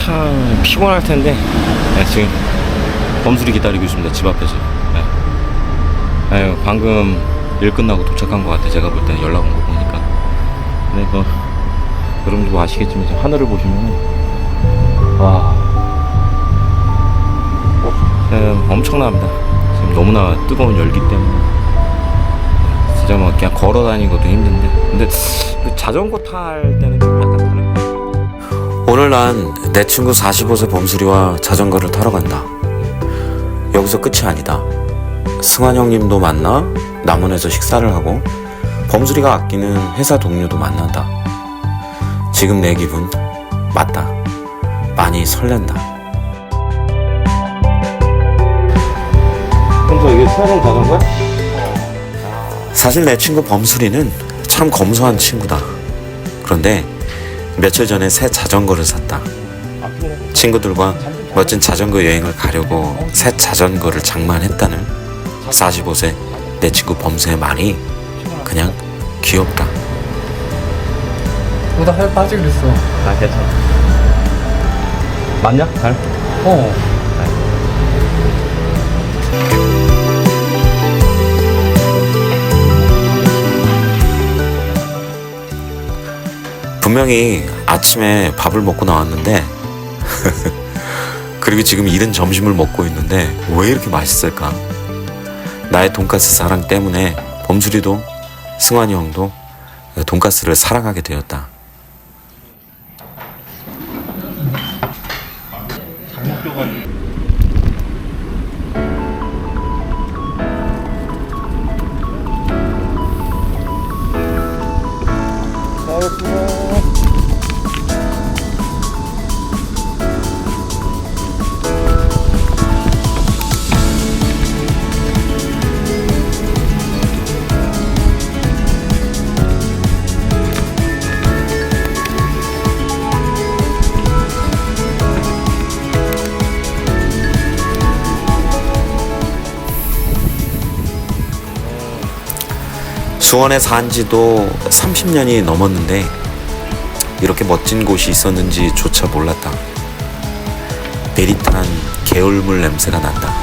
참 피곤할 텐데. 네, 지금 범술이 기다리고 있습니다 집 앞에서. 네. 아유, 방금 일 끝나고 도착한 것 같아. 제가 볼 때는 연락 온 거 보니까. 근데 뭐 아시겠지만 지금 하늘을 보시면 와. 지금 엄청납니다. 지금 너무나 뜨거운 열기 때문에. 진짜 뭐 그냥 걸어 다니는 것도 힘든데. 근데 그 자전거 탈 때는 오늘 난 내 친구 45세 범수리와 자전거를 타러 간다. 여기서 끝이 아니다. 승환 형님도 만나 남원에서 식사를 하고 범수리가 아끼는 회사 동료도 만난다. 지금 내 기분 맞다. 많이 설렌다. 형저 이게 새로운 자전거야? 사실 내 친구 범수리는 참 검소한 친구다. 그런데 며칠 전에 새 자전거를 샀다. 친구들과 멋진 자전거 여행을 가려고 새 자전거를 장만했다는 45세 내 친구 범수의 말이 그냥 귀엽다. 보다 살 빠지 그랬어. 아 괜찮아 맞냐? 잘? 어. 분명히 아침에 밥을 먹고 나왔는데 그리고 지금 이른 점심을 먹고 있는데 왜 이렇게 맛있을까? 나의 돈가스 사랑 때문에 범수리도 승환이 형도 돈가스를 사랑하게 되었다. 수원에 산 지도 30년이 넘었는데 이렇게 멋진 곳이 있었는지 조차 몰랐다. 베릿한 개울물 냄새가 난다.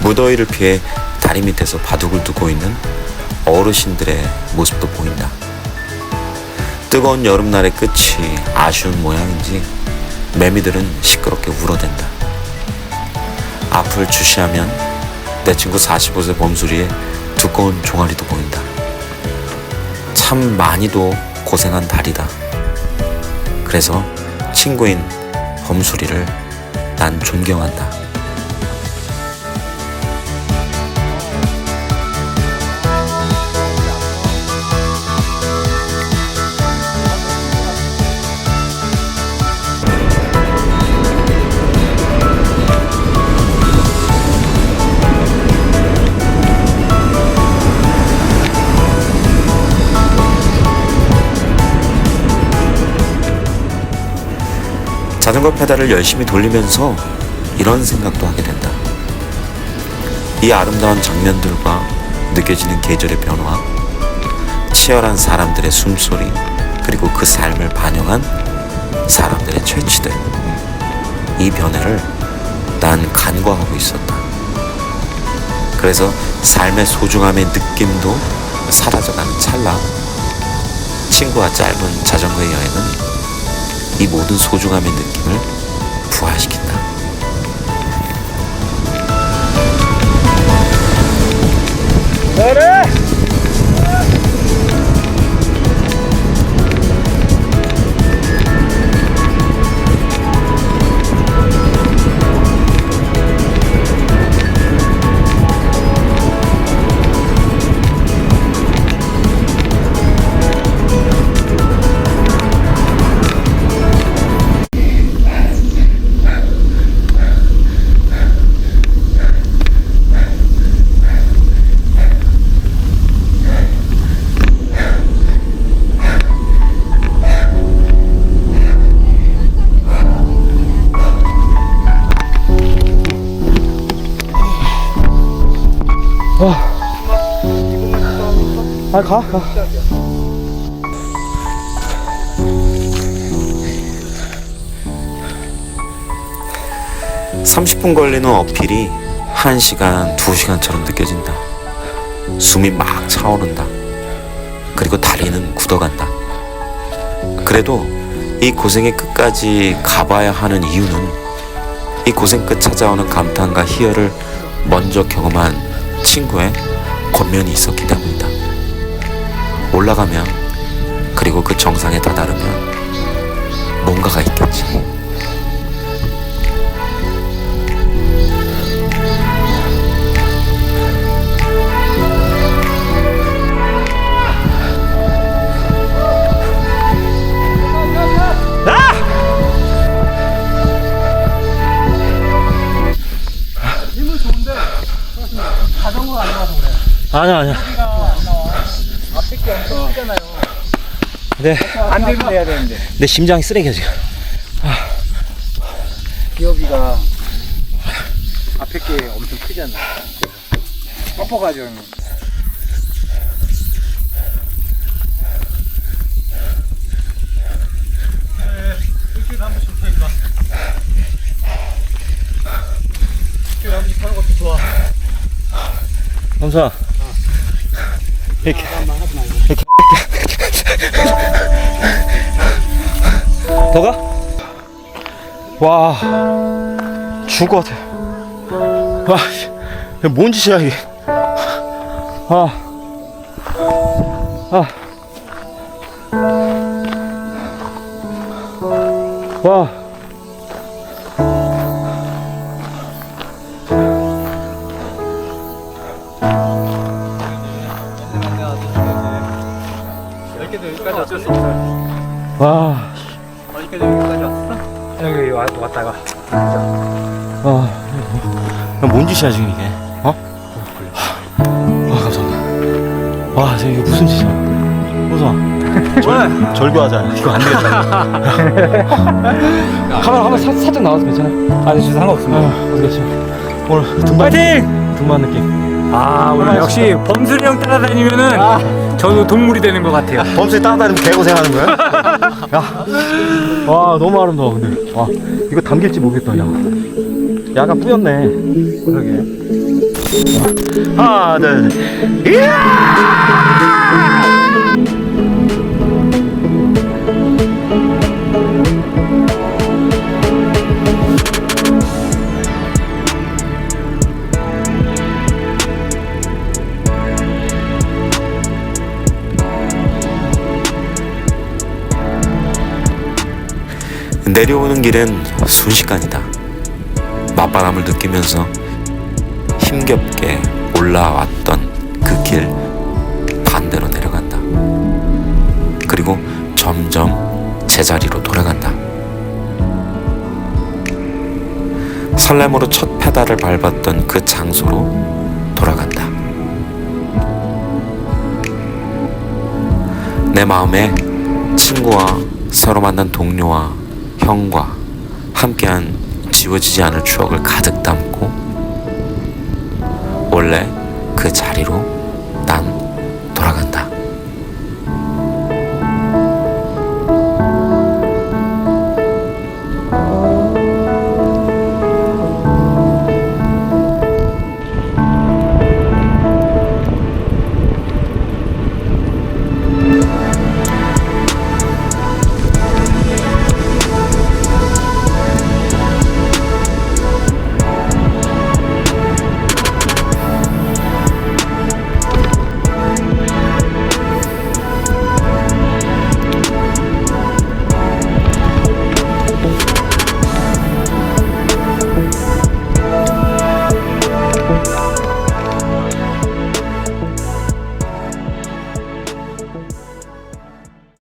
무더위를 피해 다리 밑에서 바둑을 두고 있는 어르신들의 모습도 보인다. 뜨거운 여름날의 끝이 아쉬운 모양인지 매미들은 시끄럽게 울어댄다. 앞을 주시하면 내 친구 45세 범수리의 두꺼운 종아리도 보인다. 참 많이도 고생한 달이다. 그래서 친구인 범수리를 난 존경한다. 자전거 페달을 열심히 돌리면서 이런 생각도 하게 된다. 이 아름다운 장면들과 느껴지는 계절의 변화, 치열한 사람들의 숨소리, 그리고 그 삶을 반영한 사람들의 채취들. 이 변화를 난 간과하고 있었다. 그래서 삶의 소중함의 느낌도 사라져가는 찰나, 친구와 짧은 자전거 여행은 이 모든 소중함의 느낌을 부활시킨다. 아, 가, 가. (30분) 걸리는 어필이 (1시간) (2시간처럼) 느껴진다 숨이 막 차오른다 그리고 다리는 굳어간다 그래도 이 고생의 끝까지 가봐야 하는 이유는 이 고생 끝 찾아오는 감탄과 희열을 먼저 경험한 친구의 권면이 있었기 때문이다. 올라가면 그리고 그 정상에 다다르면 뭔가가 있겠지. 아니야 아니야. 네. 안 되면 해야 되는데 내 심장이 쓰레기야 지금. 기업이가 앞에 게 엄청 크잖아 꺾어가지고 감사. 이렇게. 이렇게. 더 가? 와, 죽을 것 같아. 와, 씨, 이게 뭔 짓이야 이게? 아, 아, 와. 와, 왔다가 와, 이거 뭔 짓이야 지금 이게? 어? 와, 감사합니다. 와, 지금 이게 무슨 짓이야? 호성아, 절, 절교하자. 이거 안 되겠다. 카메라 한번 사, 살짝 나와도 괜찮아? 아니 상관없습니다 아, 어떻게 오늘 등반 파이팅! 등반 느낌. 아 오늘 역시 범순이 형 따라다니면은 저도 동물이 되는 것 같아요. 범수에 따라다니면 개고생하는 거야? 야, 와 너무 아름다워 근데. 와 이거 담길지 모르겠다 야. 야가 뿌였네. 그러게. 하나 둘 내려오는 길엔 순식간이다. 맞바람을 느끼면서 힘겹게 올라왔던 그 길 반대로 내려간다. 그리고 점점 제자리로 돌아간다. 설렘으로 첫 페달을 밟았던 그 장소로 돌아간다. 내 마음에 친구와 새로 만난 동료와 형과 함께한 지워지지 않을 추억을 가득 담고 원래 그 자리로